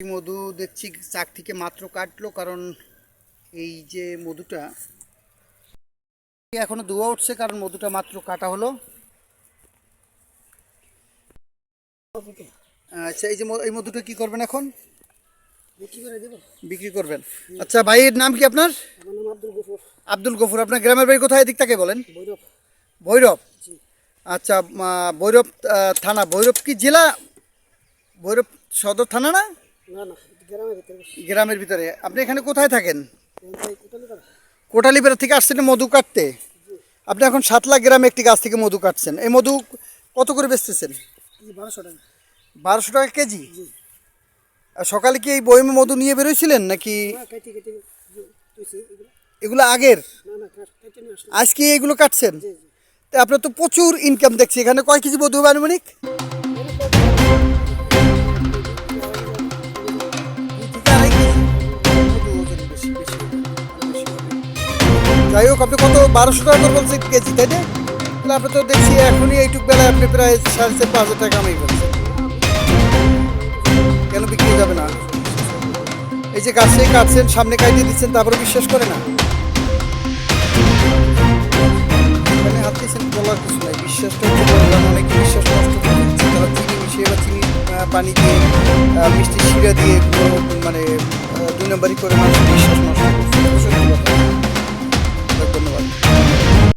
মধু দেখছি চাক থেকে মাত্র কাটলো কারণ এই যে মধুটা এখনও ধোয়া উঠছে কারণ মধুটা মাত্র কাটা হলো। আচ্ছা এই যে এই মধুটা কি করবেন এখন? বিক্রি করবেন। আচ্ছা ভাইয়ের নাম কি আপনার? আব্দুল গফুর। আপনার গ্রামের বাড়ি কোথায়? এদিক থেকে বলেন। ভৈরব। ভৈরব? আচ্ছা ভৈরব থানা ভৈরব কি জেলা? ভৈরব সদর থানা না? গ্রামের ভিতরে আপনি এখানে কোথায় থাকেন? কোটালিপাড়া। থেকে আসছেন মধু কাটতে? আপনি এখন সাতলা গ্রামে একটি গাছ থেকে মধু কাটছেন। এই মধু কত করে বেচতেছেন? বারোশো টাকা। বারোশো টাকা কেজি? আর সকালে কি এই বয়মে মধু নিয়ে বেরোয়ছিলেন নাকি এগুলো। আগের? আজকে এগুলো কাটছেন? আপনার তো প্রচুর ইনকাম দেখছি। এখানে কয় কেজি মধু হবে আনুমানিক? যাই হোক, আপনি কত? বারোশো টাকা করে বলছেন কেজি, তাই না? তাহলে আপনি তো দেখছি এখনই এইটুক বেলায় আপনি প্রায় সাড়ে চার, পাঁচ হাজার টাকা কামাই করছেন কেন বিক্রি যাবে না? এই যে গাছে কাটছেন, সামনে কাটিয়ে দিচ্ছেন, তারপরে বিশ্বাস করে না? এখানে হাত বলার কিছু নাই। বিশ্বাসটা অনেকে বিশ্বাস নষ্ট করে তারা চিনি মিশিয়ে বা চিনি পানি দিয়ে মিষ্টি শিরা দিয়ে মানে দুই নম্বরই করে মানুষের বিশ্বাস নষ্ট